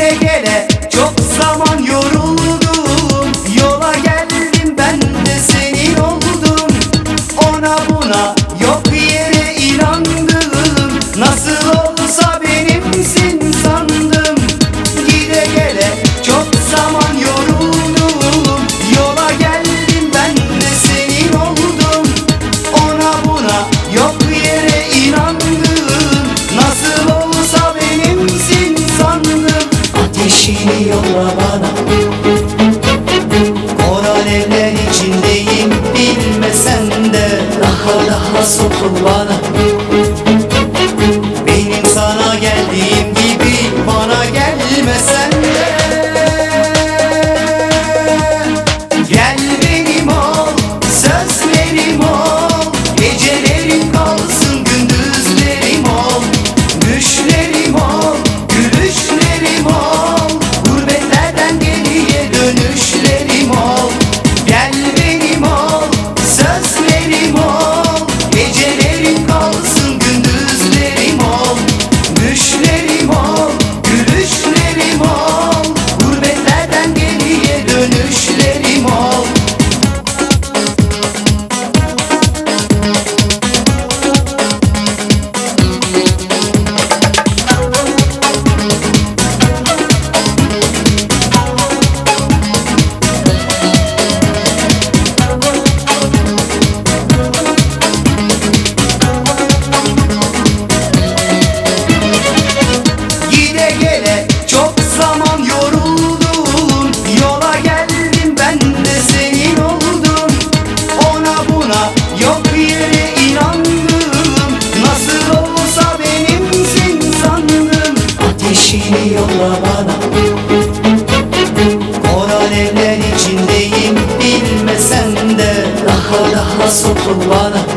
they get it. eşini yolla bana? Koran evler içindeyim bilmesen de Daha daha sokul bana. Benim sana geldiğim gibi bana gelmesen Geçini yolla bana. Konan evler içindeyim Bilmesem de Daha daha sokul bana.